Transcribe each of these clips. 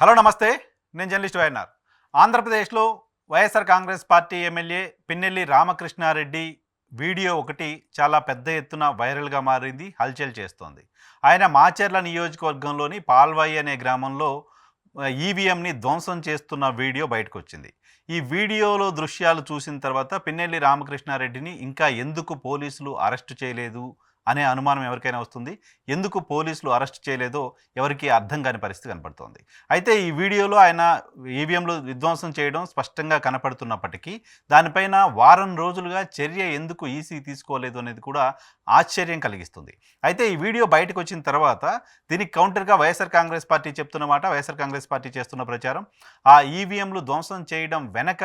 Hello నమస్తే. నేను journalist YNR. ఆంధ్రప్రదేశ్లో YSR Congress party MLA Pinnelli Ramakrishna Reddy video ఒకటి చాలా పెద్ద ఎత్తున వైరల్గా మారింది హల్చల్ చేస్తోంది. ఆయన మాచర్ల నియోజకవర్గంలోని పాల్వాయి అనే గ్రామంలో ఈవీఎంని ధ్వంసం చేస్తున్న వీడియో బయటకు వచ్చింది ఈ వీడియోలో దృశ్యాలు చూసిన తర్వాత పిన్నెల్లి రామకృష్ణారెడ్డిని ఇంకా ఎందుకు పోలీసులు అరెస్టు చేయలేదు అనే అనుమానం ఎవరికైనా వస్తుంది? ఎందుకు పోలీసులు అరెస్ట్ చేయలేదో ఎవరికి అర్థం కాని పరిస్థితి కనపడుతోంది. అయితే ఈ వీడియోలో ఆయన ఈవీఎంలు విధ్వంసం చేయడం స్పష్టంగా కనపడుతున్నప్పటికీ దానిపైన వారం రోజులుగా చర్య ఎందుకు ఈసీ తీసుకోలేదు అనేది కూడా ఆశ్చర్యం కలిగిస్తుంది. అయితే ఈ వీడియో బయటకు వచ్చిన తర్వాత దీనికి కౌంటర్గా వైఎస్ఆర్ కాంగ్రెస్ పార్టీ చెప్తున్నమాట వైఎస్ఆర్ కాంగ్రెస్ పార్టీ చేస్తున్న ప్రచారం. ఆ ఈవీఎంలు ధ్వంసం చేయడం వెనక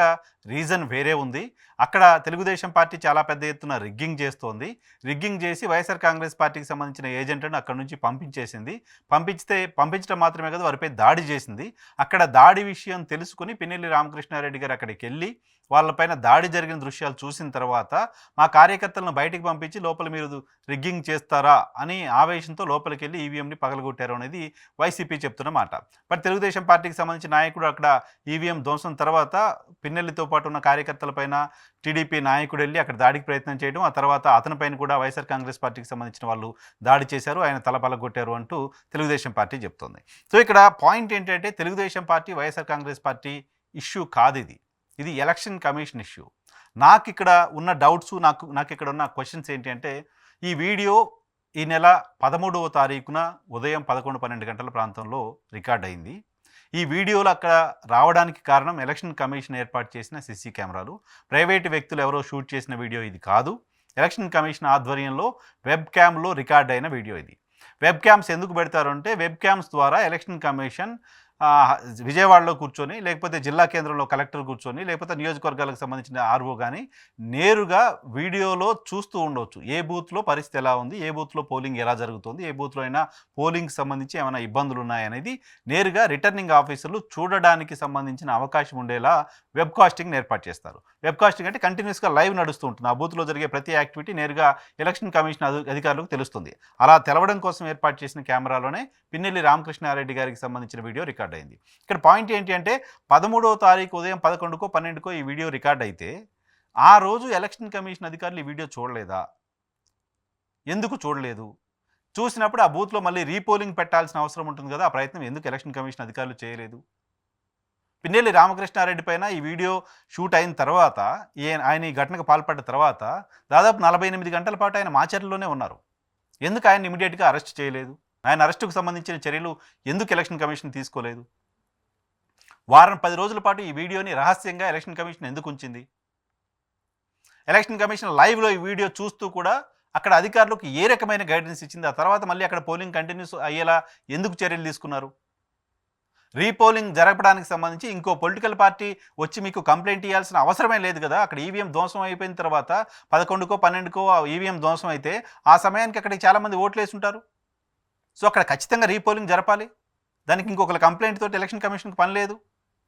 రీజన్ వేరే ఉంది. అక్కడ తెలుగుదేశం పార్టీ చాలా పెద్ద ఎత్తున రిగ్గింగ్ చేస్తోంది. రిగ్గింగ్ చేసి వైఎస్ఆర్ కాంగ్రెస్ పార్టీకి సంబంధించిన ఏజెంట్లను అక్కడ నుంచి పంపించేసింది. పంపించితే పంపించడం మాత్రమే కాదు వారిపై దాడి చేసింది. అక్కడ దాడి విషయం తెలుసుకుని పిన్నెల్లి రామకృష్ణారెడ్డి గారు అక్కడికి వెళ్ళి వాళ్ళపైన దాడి జరిగిన దృశ్యాలు చూసిన తర్వాత మా కార్యకర్తలను బయటికి పంపించి లోపల మీరు రిగ్గింగ్ చేస్తారా అని ఆవేశంతో లోపలికి వెళ్ళి ఈవీఎంని పగలగొట్టారు అనేది వైసీపీ చెప్తున్న మాట. బట్ తెలుగుదేశం పార్టీకి సంబంధించిన నాయకుడు అక్కడ ఈవీఎం ధ్వంసం తర్వాత పిన్నెల్లితో పాటు ఉన్న కార్యకర్తలపైన టీడీపీ నాయకుడు వెళ్ళి అక్కడ దాడికి ప్రయత్నం చేయడం ఆ తర్వాత అతనిపైన కూడా వైఎస్ఆర్ కాంగ్రెస్ పార్టీకి సంబంధించిన వాళ్ళు దాడి చేశారు ఆయన తల పలగొట్టారు అంటూ తెలుగుదేశం పార్టీ చెప్తోంది. సో ఇక్కడ పాయింట్ ఏంటంటే Telugu Desam party YSR Congress party issue కాదు ఇది. ఇది ఎలక్షన్ కమిషన్ ఇష్యూ. నాకు ఇక్కడ ఉన్న డౌట్స్ నాకు నాకు ఇక్కడ ఉన్న క్వశ్చన్స్ ఏంటి అంటే ఈ వీడియో ఈ నెల పదమూడవ తారీఖున ఉదయం పదకొండు పన్నెండు గంటల ప్రాంతంలో రికార్డ్ అయింది. ఈ వీడియోలు అక్కడ రావడానికి కారణం ఎలక్షన్ కమిషన్ ఏర్పాటు చేసిన సిసి కెమెరాలు. ప్రైవేటు వ్యక్తులు ఎవరో షూట్ చేసిన వీడియో ఇది కాదు. ఎలక్షన్ కమిషన్ ఆధ్వర్యంలో వెబ్ క్యామ్లో రికార్డ్ అయిన వీడియో ఇది. వెబ్ క్యామ్స్ ఎందుకు పెడతారు అంటే వెబ్ క్యామ్స్ ద్వారా ఎలక్షన్ కమిషన్ విజయవాడలో కూర్చొని లేకపోతే జిల్లా కేంద్రంలో కలెక్టర్ కూర్చొని లేకపోతే నియోజకవర్గాలకు సంబంధించిన ఆర్ఓ కానీ నేరుగా వీడియోలో చూస్తూ ఉండవచ్చు ఏ బూత్లో పరిస్థితి ఎలా ఉంది? ఏ బూత్లో పోలింగ్ ఎలా జరుగుతుంది? ఏ బూత్లో అయినా పోలింగ్కి సంబంధించి ఏమైనా ఇబ్బందులు ఉన్నాయనేది నేరుగా రిటర్నింగ్ ఆఫీసర్లు చూడడానికి సంబంధించిన అవకాశం ఉండేలా వెబ్ కాస్టింగ్ ఏర్పాటు చేస్తారు. వెబ్ కాస్టింగ్ అంటే కంటిన్యూస్గా లైవ్ నడుస్తూ ఉంటుంది. ఆ బూత్లో జరిగే ప్రతి యాక్టివిటీ నేరుగా ఎలక్షన్ కమిషన్ అధికారులకు తెలుస్తుంది. అలా తెలవడం కోసం ఏర్పాటు చేసిన కెమెరాలోనే పిన్నెల్లి రామకృష్ణారెడ్డి గారికి సంబంధించిన వీడియో రికార్డ్ అయింది. ఇక్కడ పాయింట్ ఏంటి అంటే పదమూడవ తారీఖు ఉదయం పదకొండుకో పన్నెండుకో ఈ వీడియో రికార్డ్ అయితే ఆ రోజు ఎలక్షన్ కమిషన్ అధికారులు ఈ వీడియో చూడలేదా? ఎందుకు చూడలేదు? చూసినప్పుడు ఆ బూత్లో మళ్ళీ రీపోలింగ్ పెట్టాల్సిన అవసరం ఉంటుంది కదా ఆ ప్రయత్నం ఎందుకు ఎలక్షన్ కమిషన్ అధికారులు చేయలేదు? పిన్నెల్లి రామకృష్ణారెడ్డి పైన ఈ వీడియో షూట్ అయిన తర్వాత ఆయన ఈ ఘటనకు పాల్పడ్డ తర్వాత దాదాపు నలభై ఎనిమిది గంటల పాటు ఆయన మాచర్లలోనే ఉన్నారు. ఎందుకు ఆయన ఇమీడియట్గా అరెస్ట్ చేయలేదు? ఆయన అరెస్టుకు సంబంధించిన చర్యలు ఎందుకు ఎలక్షన్ కమిషన్ తీసుకోలేదు? వారం పది రోజుల పాటు ఈ వీడియోని రహస్యంగా ఎలక్షన్ కమిషన్ ఎందుకు ఉంచింది? ఎలక్షన్ కమిషన్ లైవ్లో ఈ వీడియో చూస్తూ కూడా అక్కడ అధికారులకు ఏ రకమైన గైడెన్స్ ఇచ్చింది? ఆ తర్వాత మళ్ళీ అక్కడ పోలింగ్ కంటిన్యూస్ అయ్యేలా ఎందుకు చర్యలు తీసుకున్నారు? రీపోలింగ్ జరపడానికి సంబంధించి ఇంకో పొలిటికల్ పార్టీ వచ్చి మీకు కంప్లైంట్ ఇవ్వాల్సిన అవసరమే లేదు కదా? అక్కడ ఈవీఎం ధ్వంసం అయిపోయిన తర్వాత పదకొండుకో పన్నెండుకో ఈవీఎం ధ్వంసం అయితే ఆ సమయానికి అక్కడికి చాలామంది ఓట్లు వేసుంటారు సో అక్కడ ఖచ్చితంగా రీపోలింగ్ జరపాలి. దానికి ఇంకొకరి కంప్లైంట్ తోటి ఎలక్షన్ కమిషన్కి పని లేదు.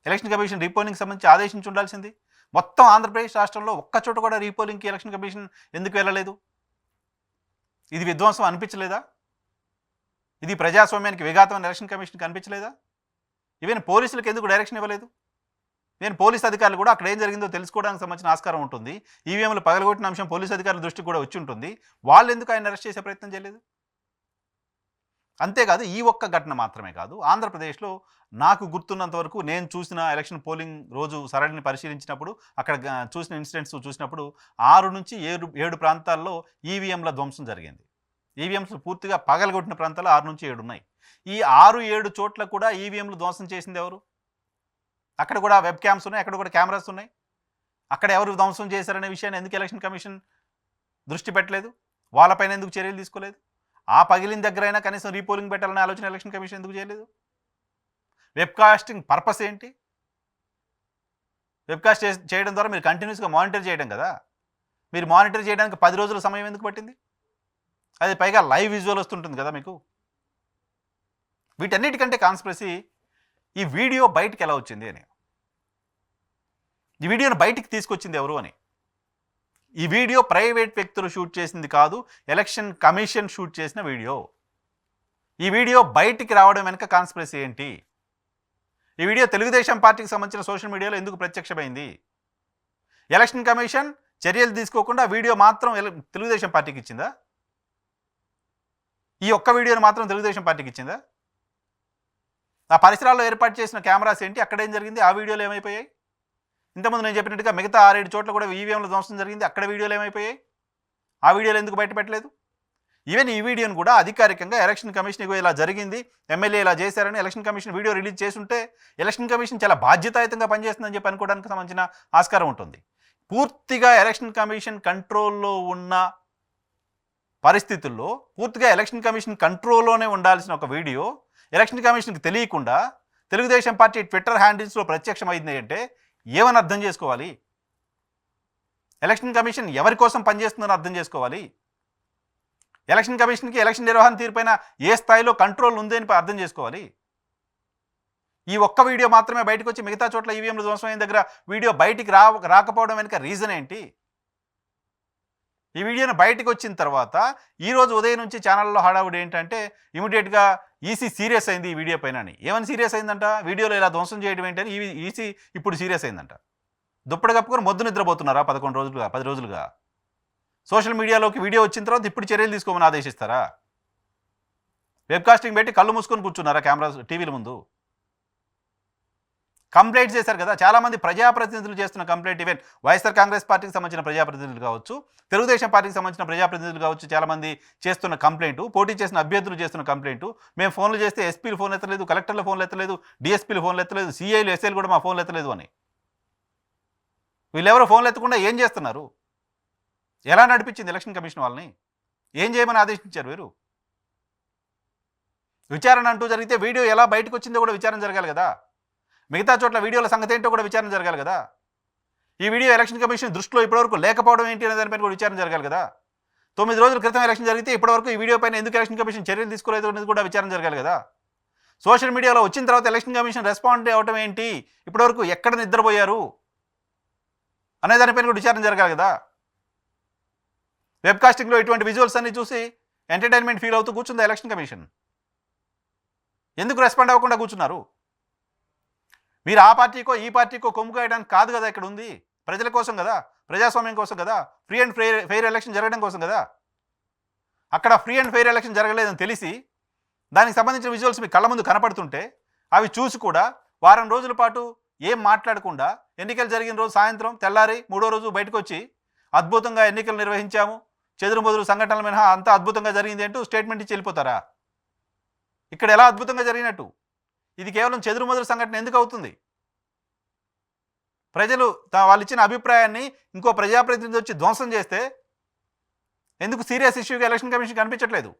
ఎలక్షన్ కమిషన్ రీపోలింగ్ సంబంధించి ఆదేశించి ఉండాల్సింది. మొత్తం ఆంధ్రప్రదేశ్ రాష్ట్రంలో ఒక్క చోట కూడా రీపోలింగ్కి ఎలక్షన్ కమిషన్ ఎందుకు వెళ్ళలేదు? ఇది విధ్వంసం అనిపించలేదా? ఇది ప్రజాస్వామ్యానికి విఘాతం అని ఎలక్షన్ కమిషన్కి అనిపించలేదా ఈవెన్ పోలీసులకు ఎందుకు డైరెక్షన్ ఇవ్వలేదు? నేను పోలీస్ అధికారులు కూడా అక్కడ ఏం జరిగిందో తెలుసుకోవడానికి సంబంధించిన ఆస్కారం ఉంటుంది. ఈవీఎంలు పగలగొట్టిన అంశం పోలీస్ అధికారుల దృష్టికి కూడా వచ్చి ఉంటుంది. వాళ్ళు ఎందుకు ఆయన అరెస్ట్ చేసే ప్రయత్నం చేయలేదు? అంతేకాదు ఈ ఒక్క ఘటన మాత్రమే కాదు ఆంధ్రప్రదేశ్లో నాకు గుర్తున్నంత వరకు నేను చూసిన ఎలక్షన్ పోలింగ్ రోజు సరళిని పరిశీలించినప్పుడు అక్కడ చూసిన ఇన్సిడెంట్స్ చూసినప్పుడు ఆరు నుంచి ఏడు ఏడు ప్రాంతాల్లో ఈవీఎంల ధ్వంసం జరిగింది. ఈవీఎంస్ పూర్తిగా పగలగొట్టిన ప్రాంతాలు ఆరు నుంచి ఏడు ఉన్నాయి. ఈ ఆరు ఏడు చోట్ల కూడా ఈవీఎంలు ధ్వంసం చేసింది ఎవరు? అక్కడ కూడా వెబ్ క్యామ్స్ ఉన్నాయి అక్కడ కూడా కెమెరాస్ ఉన్నాయి. అక్కడ ఎవరు ధ్వంసం చేశారనే విషయాన్ని ఎందుకు ఎలక్షన్ కమిషన్ దృష్టి పెట్టలేదు? వాళ్ళపైన ఎందుకు చర్యలు తీసుకోలేదు? ఆ పగిలిన దగ్గర కనీసం రీపోలింగ్ పెట్టాలనే ఆలోచన ఎలక్షన్ కమిషన్ ఎందుకు చేయలేదు? వెబ్కాస్టింగ్ పర్పస్ ఏంటి? వెబ్కాస్ట్ చేయడం ద్వారా మీరు కంటిన్యూస్గా మానిటర్ చేయడం కదా? మీరు మానిటర్ చేయడానికి పది రోజుల సమయం ఎందుకు పట్టింది? అది పైగా లైవ్ విజువల్ వస్తుంటుంది కదా మీకు? వీటన్నిటికంటే కాన్స్పిరసీ ఈ వీడియో బయటికి ఎలా వచ్చింది అని. ఈ వీడియోను బయటికి తీసుకొచ్చింది ఎవరు అని. ఈ వీడియో ప్రైవేట్ వ్యక్తులు షూట్ చేసింది కాదు ఎలక్షన్ కమిషన్ షూట్ చేసిన వీడియో. ఈ వీడియో బయటికి రావడం వెనుక కాన్స్పిరసీ ఏంటి? ఈ వీడియో తెలుగుదేశం పార్టీకి సంబంధించిన సోషల్ మీడియాలో ఎందుకు ప్రత్యక్షమైంది? ఎలక్షన్ కమిషన్ చర్యలు తీసుకోకుండా వీడియో మాత్రం తెలుగుదేశం పార్టీకి ఇచ్చిందా? ఈ ఒక్క వీడియోని మాత్రం తెలుగుదేశం పార్టీకి ఇచ్చిందా? ఆ పరిసరాల్లో ఏర్పాటు చేసిన కెమెరాస్ ఏంటి? అక్కడ ఏం జరిగింది? ఆ వీడియోలు ఏమైపోయాయి? ఇంతకుముందు నేను చెప్పినట్టుగా మిగతా ఆరేడు చోట్ల కూడా ఈవీఎంల ధ్వంసం జరిగింది. అక్కడ వీడియోలు ఏమైపోయాయి? ఆ వీడియోలు ఎందుకు బయట పెట్టలేదు? ఈవెన్ ఈ వీడియోను కూడా అధికారికంగా ఎలక్షన్ కమిషన్ ఇలా జరిగింది. ఎమ్మెల్యే ఇలా చేశారని ఎలక్షన్ కమిషన్ వీడియో రిలీజ్ చేస్తుంటే ఎలక్షన్ కమిషన్ చాలా బాధ్యతాయుతంగా పనిచేస్తుందని చెప్పి అనుకోవడానికి సంబంధించిన ఆస్కారం ఉంటుంది. పూర్తిగా ఎలక్షన్ కమిషన్ కంట్రోల్లో ఉన్న పరిస్థితుల్లో పూర్తిగా ఎలక్షన్ కమిషన్ కంట్రోల్లోనే ఉండాల్సిన ఒక వీడియో ఎలక్షన్ కమిషన్కి తెలియకుండా తెలుగుదేశం పార్టీ ట్విట్టర్ హ్యాండిల్స్లో ప్రత్యక్షమైంది అంటే ఏమని అర్థం చేసుకోవాలి? ఎలక్షన్ కమిషన్ ఎవరి కోసం పనిచేస్తుందని అర్థం చేసుకోవాలి? ఎలక్షన్ కమిషన్కి ఎలక్షన్ నిర్వహణ తీరుపైన ఏ స్థాయిలో కంట్రోల్ ఉంది అని అర్థం చేసుకోవాలి? ఈ ఒక్క వీడియో మాత్రమే బయటకు వచ్చి మిగతా చోట్ల ఈవీఎంలు ధ్వంసమైన దగ్గర వీడియో బయటికి రా రాకపోవడం వెనుక రీజన్ ఏంటి? ఈ వీడియోను బయటకు వచ్చిన తర్వాత ఈరోజు ఉదయం నుంచి ఛానల్లో హడావుడు ఏంటంటే ఇమీడియట్గా ఈసీ సీరియస్ అయింది ఈ వీడియో పైన అని ఏమని సీరియస్ అయిందంట? వీడియోలో ఇలా ధ్వంసం చేయడం ఏంటని ఈ ఈసీ ఇప్పుడు సీరియస్ అయిందంట. దుప్పటి కప్పుకొని మొద్దు నిద్రపోతున్నారా పదకొండు రోజులుగా పది రోజులుగా? సోషల్ మీడియాలోకి వీడియో వచ్చిన తర్వాత ఇప్పుడు చర్యలు తీసుకోమని ఆదేశిస్తారా? వెబ్కాస్టింగ్ పెట్టి కళ్ళు మూసుకొని కూర్చున్నారా కెమెరా టీవీల ముందు? కంప్లైంట్ చేశారు కదా. చాలామంది ప్రజాప్రతినిధులు చేస్తున్న కంప్లైంట్ ఈవెన్ వైఎస్ఆర్ కాంగ్రెస్ పార్టీకి సంబంధించిన ప్రజాప్రతినిధులు కావచ్చు తెలుగుదేశం పార్టీకి సంబంధించిన ప్రజాప్రతినిధులు కావచ్చు చాలామంది చేస్తున్న కంప్లైంట్ పోటీ చేసిన అభ్యర్థులు చేస్తున్న కంప్లైంట్. మేము ఫోన్లు చేస్తే ఎస్పీలు ఫోన్ ఎత్తలేదు కలెక్టర్ల ఫోన్లు ఎత్తలేదు డిఎస్పీలు ఫోన్లు ఎత్తలేదు సిఐలు ఎస్ఐలు కూడా మా ఫోన్లు ఎత్తలేదు అని. వీళ్ళెవరో ఫోన్లు ఎత్తకుండా ఏం చేస్తున్నారు? ఎలా నడిపించింది ఎలక్షన్ కమిషన్ వాళ్ళని? ఏం చేయమని ఆదేశించారు వీరు? విచారణ అంటూ జరిగితే వీడియో ఎలా బయటకు వచ్చిందో కూడా విచారణ జరగాలి కదా. మిగతా చోట్ల వీడియోల సంగతి ఏంటో కూడా విచారణ జరగాలి కదా. ఈ వీడియో ఎలక్షన్ కమిషన్ దృష్టిలో ఇప్పటివరకు లేకపోవడం ఏంటి అనే దానిపైన కూడా విచారణ జరగాలి కదా. తొమ్మిది రోజుల క్రితం ఎలక్షన్ జరిగితే ఇప్పటివరకు ఈ వీడియో పైన ఎందుకు ఎలక్షన్ కమిషన్ చర్యలు తీసుకోలేదు అనేది కూడా విచారణ జరగాలి కదా. సోషల్ మీడియాలో వచ్చిన తర్వాత ఎలక్షన్ కమిషన్ రెస్పాండ్ అవ్వడం ఏంటి? ఇప్పటివరకు ఎక్కడ నిద్రపోయారు? అనే దానిపైన కూడా విచారణ జరగాలి కదా. వెబ్కాస్టింగ్లో ఇటువంటి విజువల్స్ అన్ని చూసి ఎంటర్టైన్మెంట్ ఫీల్ అవుతూ కూర్చుందా ఎలక్షన్ కమిషన్? ఎందుకు రెస్పాండ్ అవ్వకుండా కూర్చున్నారు? మీరు ఆ పార్టీకో ఈ పార్టీకో కొమ్ము కాయడానికి కాదు కదా ఇక్కడ ఉంది. ప్రజల కోసం కదా ప్రజాస్వామ్యం కోసం కదా free and fair fair election జరగడం కోసం కదా. అక్కడ ఫ్రీ అండ్ ఫెయిర్ ఎలక్షన్ జరగలేదని తెలిసి దానికి సంబంధించిన విజువల్స్ మీ కళ్ళ ముందు కనపడుతుంటే అవి చూసి కూడా వారం రోజుల పాటు ఏం మాట్లాడకుండా ఎన్నికలు జరిగిన రోజు సాయంత్రం తెల్లారి మూడో రోజు బయటకు వచ్చి అద్భుతంగా ఎన్నికలు నిర్వహించాము. చెదురు మొదలు సంఘటనల మినహా అంతా అద్భుతంగా జరిగింది అంటూ స్టేట్మెంట్ ఇచ్చి వెళ్ళిపోతారా? ఇక్కడ ఎలా అద్భుతంగా జరిగినట్టు? ఇది కేవలం చెదురు సంఘటన ఎందుకు అవుతుంది? ప్రజలు వాళ్ళు ఇచ్చిన అభిప్రాయాన్ని ఇంకో ప్రజాప్రతినిధి వచ్చి ధ్వంసం చేస్తే ఎందుకు సీరియస్ ఇష్యూగా ఎలక్షన్ కమిషన్ కనిపించట్లేదు?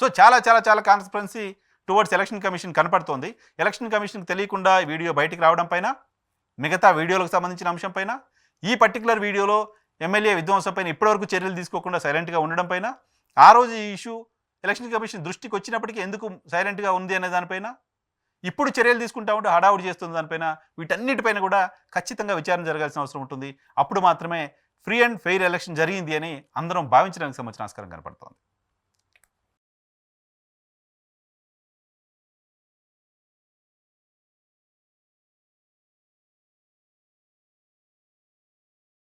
సో చాలా చాలా చాలా కాన్స్పరెన్సీ టువర్డ్స్ ఎలక్షన్ కమిషన్ కనపడుతోంది. ఎలక్షన్ కమిషన్కి తెలియకుండా వీడియో బయటికి రావడం పైన మిగతా వీడియోలకు సంబంధించిన అంశం పైన ఈ పర్టికులర్ వీడియోలో ఎమ్మెల్యే విధ్వంసం పైన ఇప్పటివరకు చర్యలు తీసుకోకుండా సైలెంట్గా ఉండడం పైన ఆ రోజు ఈ ఇష్యూ ఎలక్షన్ కమిషన్ దృష్టికి వచ్చినప్పటికీ ఎందుకు సైలెంట్గా ఉంది అనే దానిపైన? ఇప్పుడు చర్యలు తీసుకుంటా ఉంటే హడావుడి చేస్తుంది దానిపైన. వీటన్నిటిపైన కూడా ఖచ్చితంగా విచారణ జరగాల్సిన అవసరం ఉంటుంది. అప్పుడు మాత్రమే ఫ్రీ అండ్ ఫెయిర్ ఎలక్షన్ జరిగింది అని అందరం భావించడానికి సంబంధించిన ఆస్కారం కనపడుతోంది.